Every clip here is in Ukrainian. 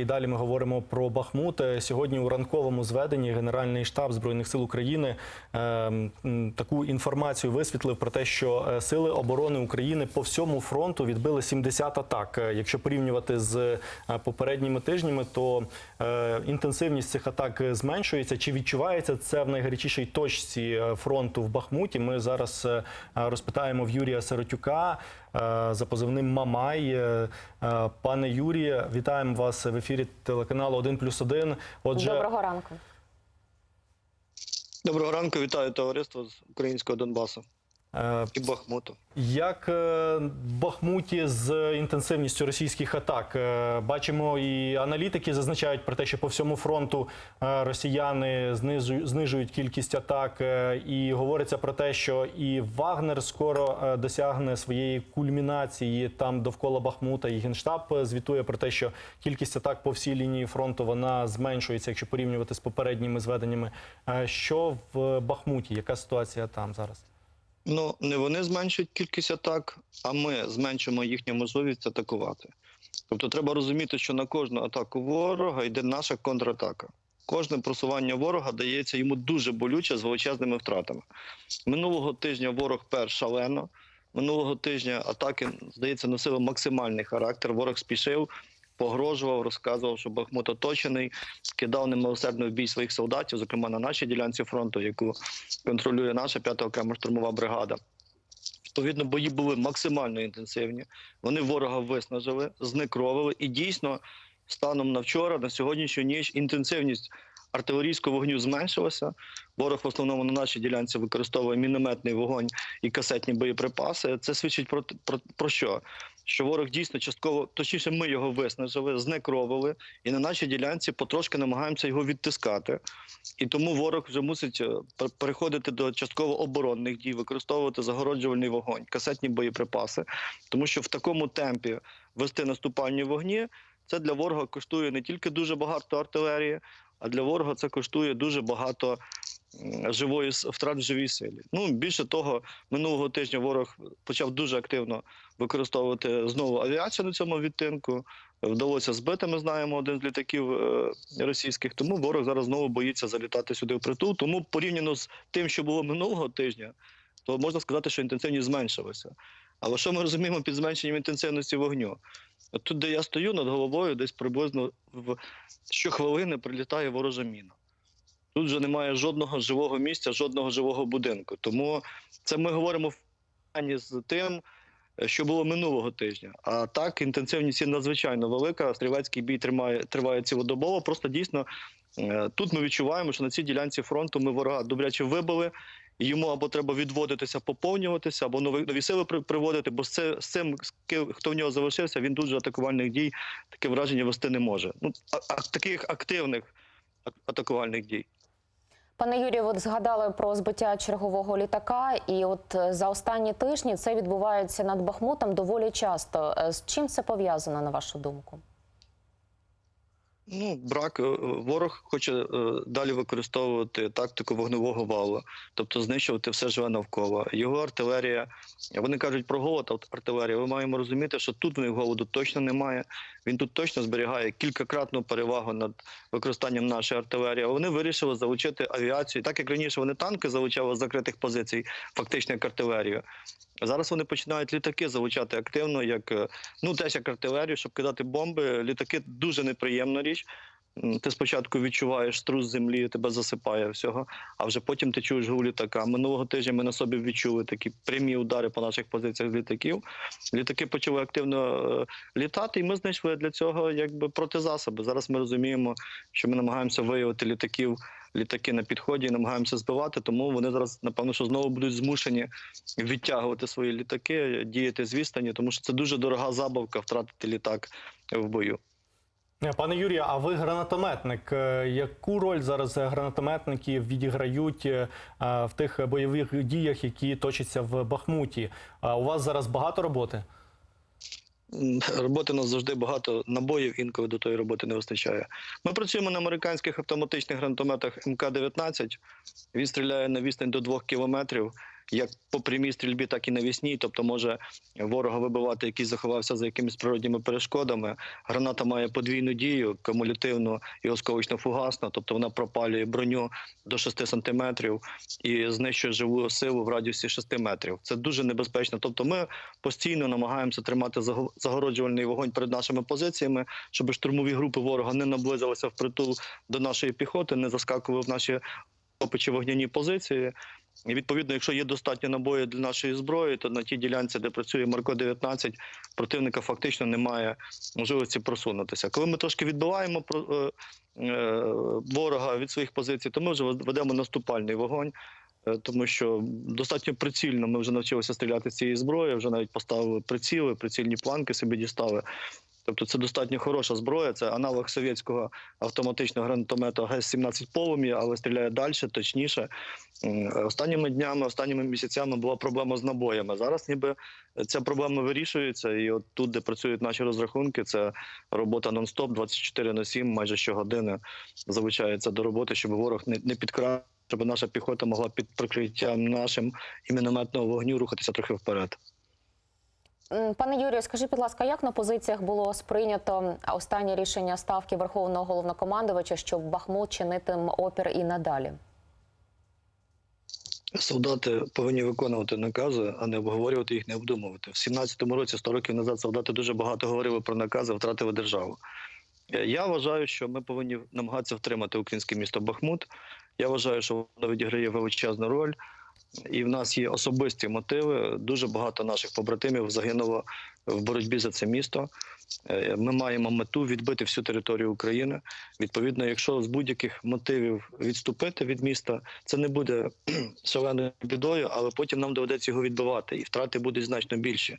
І далі ми говоримо про Бахмут. Е, Сьогодні у ранковому зведенні Генеральний штаб збройних сил України е, таку інформацію висвітлив про те, що е, сили оборони України по всьому фронту відбили 70 атак. Е, Якщо порівнювати з попередніми тижнями, то інтенсивність цих атак зменшується. Чи відчувається це в найгарячішій точці фронту в Бахмуті? Ми зараз розпитаємо в Юрія Сиротюка за позивним Мамай. Е, е, Пане Юрію, вітаємо вас в ефірі телеканалу 1 плюс 1. Отже, Доброго ранку. Доброго ранку, вітаю товариство з українського Донбасу е, і Бахмуту. як е, Бахмуті з інтенсивністю російських атак? Е, Бачимо, і аналітики зазначають про те, що по всьому фронту е, росіяни знижують, кількість атак, е, і говориться про те, що і Вагнер скоро е, досягне своєї кульмінації там довкола Бахмута. І генштаб е, звітує про те, що кількість атак по всій лінії фронту вона зменшується, якщо порівнювати з попередніми зведеннями. Е, Що в Бахмуті? Яка ситуація там зараз? Ну не вони зменшують кількість атак, а ми зменшимо їхню можливість атакувати. Тобто треба розуміти, що на кожну атаку ворога йде наша контратака. Кожне просування ворога дається йому дуже болюче з величезними втратами. Минулого тижня ворог пер шалено. Минулого тижня атаки, здається, носили максимальний характер. Ворог спішив, погрожував, розказував, що Бахмут оточений, кидав немилосердно в бій своїх солдатів, зокрема на нашій ділянці фронту, яку контролює наша 5-та окрема штурмова бригада. Відповідно, бої були максимально інтенсивні. Вони ворога виснажили, зникровили, і дійсно, станом на вчора, на сьогоднішню ніч, інтенсивність артилерійського вогню зменшилася. Ворог в основному на нашій ділянці використовує мінометний вогонь і касетні боєприпаси. Це свідчить про, про, про що? Що ворог дійсно частково, точніше, ми його виснажили, знекровили, і на нашій ділянці потрошки намагаємося його відтискати. І тому ворог вже мусить е, переходити до частково оборонних дій, використовувати загороджувальний вогонь, касетні боєприпаси, тому що в такому темпі вести наступальні вогні це для ворога коштує не тільки дуже багато артилерії, а для ворога це коштує дуже багато живої втрат живій силі. Ну більше того, минулого тижня ворог почав дуже активно використовувати знову авіацію на цьому відтинку. Вдалося збити, ми знаємо, один з літаків е, російських. Тому ворог зараз знову боїться залітати сюди в притул. Тому порівняно з тим, що було минулого тижня, то можна сказати, що інтенсивність зменшилася. Але що ми розуміємо під зменшенням інтенсивності вогню? Тут, де я стою над головою, десь приблизно в щохвилини прилітає ворожа міна. Тут вже немає жодного живого місця, жодного живого будинку. Тому це ми говоримо в порівнянні з тим, що було минулого тижня. А так інтенсивність надзвичайно велика. Стрілецький бій тримає триває цілодобово. Просто дійсно е, тут ми відчуваємо, що на цій ділянці фронту ми ворога добряче вибили. і Йому або треба відводитися, поповнюватися, або нові, нові сили при- приводити, бо це, з цим, хто в нього залишився, він дуже атакувальних дій таке враження вести не може. Ну, а, а таких активних атакувальних дій. Пане Юрію, от згадали про збиття чергового літака, і от е, за останні тижні це відбувається над Бахмутом доволі часто. Е, З чим це пов'язано, на вашу думку? Ну, брак е, е, ворог хоче е, далі використовувати тактику вогневого валу, тобто знищувати все живе навколо. Його артилерія, вони кажуть про голод ар- артилерії. Ми маємо розуміти, що тут в них голоду точно немає. Він тут точно зберігає кількакратну перевагу над використанням нашої артилерії. Вони вирішили залучити авіацію. Так як раніше вони танки залучали з закритих позицій, фактично як артилерію. Зараз вони починають літаки залучати активно, як е, ну теж як артилерію, щоб кидати бомби. Літаки дуже неприємна річ. Ти спочатку відчуваєш струс землі, тебе засипає всього, а вже потім ти чуєш гул літака. Минулого тижня ми на собі відчули такі прямі удари по наших позиціях з літаків. Літаки почали активно е, літати, і ми знайшли для цього якби протизасоби. Зараз ми розуміємо, що ми намагаємося виявити літаків, літаки на підході і намагаємося збивати. Тому вони зараз, напевно, що знову будуть змушені відтягувати свої літаки, діяти з відстані, тому що це дуже дорога забавка втратити літак в бою. Е, Пане Юрію, а ви гранатометник. Е, Яку роль зараз гранатометники відіграють е, в тих бойових діях, які точаться в Бахмуті? У вас зараз багато роботи? Роботи у нас завжди багато набоїв, інколи до тої роботи не вистачає. Ми працюємо на американських автоматичних гранатометах МК-19. Він стріляє на відстань до 2 кілометрів. Як по прямій стрільбі, так і навісній. Тобто може ворога вибивати, який заховався за якимись природніми перешкодами. Граната має подвійну дію, кумулятивну і осколочно-фугасну, тобто вона пропалює броню до 6 сантиметрів і знищує живу силу в радіусі 6 метрів. Це дуже небезпечно. Тобто, ми постійно намагаємося тримати заго- загороджувальний вогонь перед нашими позиціями, щоб штурмові групи ворога не наблизилися впритул до нашої піхоти, не заскакували в наші опичі вогняні позиції. І відповідно, якщо є достатньо набоїв для нашої зброї, то на тій ділянці, де працює Марко 19 противника фактично немає можливості просунутися. Коли ми трошки відбиваємо е, е, ворога від своїх позицій, то ми вже ведемо наступальний вогонь. е, Тому що достатньо прицільно ми вже навчилися стріляти з цієї зброї, вже навіть поставили приціли, прицільні планки собі дістали. Тобто це достатньо хороша зброя, це аналог совєтського автоматичного гранатомета ГЕС-17 полум'я, але стріляє далі, точніше. Останніми днями, останніми місяцями була проблема з набоями. Зараз ніби ця проблема вирішується, і от тут, де працюють наші розрахунки, це робота нон-стоп, 24 на 7, майже щогодини залучається до роботи, щоб ворог не підкрав, щоб наша піхота могла під прикриттям нашим і мінометного вогню рухатися трохи вперед. Пане Юрію, скажіть, будь ласка, як на позиціях було сприйнято останнє рішення ставки Верховного головнокомандувача, що Бахмут чинитиме опір і надалі? Солдати повинні виконувати накази, а не обговорювати їх, не обдумувати. В 17-му році, 100 років назад, солдати дуже багато говорили про накази, втратили державу. Е, Я вважаю, що ми повинні намагатися втримати українське місто Бахмут. Я вважаю, що воно відіграє величезну роль. І в нас є особисті мотиви. Дуже багато наших побратимів загинуло в боротьбі за це місто. Е, Ми маємо мету відбити всю територію України. Відповідно, якщо з будь-яких мотивів відступити від міста, це не буде шаленою бідою, але потім нам доведеться його відбивати, і втрати будуть значно більші.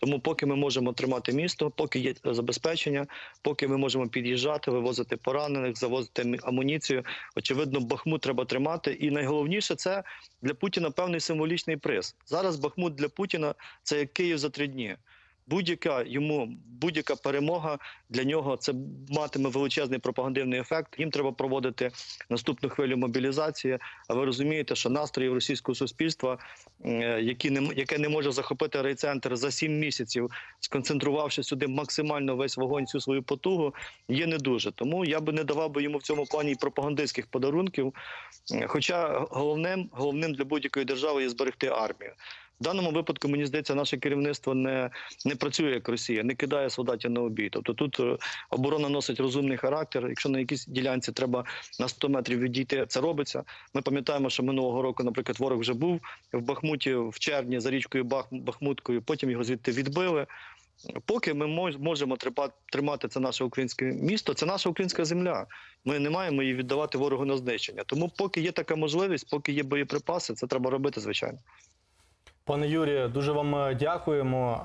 Тому, поки ми можемо тримати місто, поки є забезпечення, поки ми можемо під'їжджати, вивозити поранених, завозити амуніцію. Очевидно, Бахмут треба тримати. І найголовніше це для Путіна певний символічний приз. Зараз Бахмут для Путіна це як Київ за три дні. Будь-яка йому будь-яка перемога для нього це матиме величезний пропагандивний ефект. Їм треба проводити наступну хвилю мобілізації. А ви розумієте, що настрої російського суспільства, е, які не яке не може захопити райцентр за сім місяців, сконцентрувавши сюди максимально весь вогонь, всю свою потугу, є не дуже. Тому я би не давав би йому в цьому плані пропагандистських подарунків. Е, Хоча головним, головним для будь-якої держави є зберегти армію. В даному випадку мені здається, наше керівництво не, не працює як Росія, не кидає солдатів на обій. Тобто тут е, оборона носить розумний характер. Якщо на якійсь ділянці треба на 100 метрів відійти, це робиться. Ми пам'ятаємо, що минулого року, наприклад, ворог вже був в Бахмуті в червні за річкою Бах, Бахмуткою. Потім його звідти відбили. Поки ми можемо тримати це наше українське місто, це наша українська земля. Ми не маємо її віддавати ворогу на знищення. Тому, поки є така можливість, поки є боєприпаси, це треба робити, звичайно. Пане Юрію, дуже вам е, дякуємо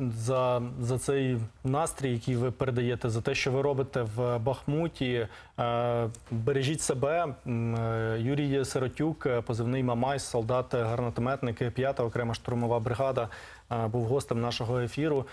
е, за, за цей настрій, який ви передаєте, за те, що ви робите в Бахмуті. Е, Бережіть себе. Юрій Сиротюк, позивний Мамай, солдат, гарнотометник, 5-та окрема штурмова бригада, був гостем нашого ефіру.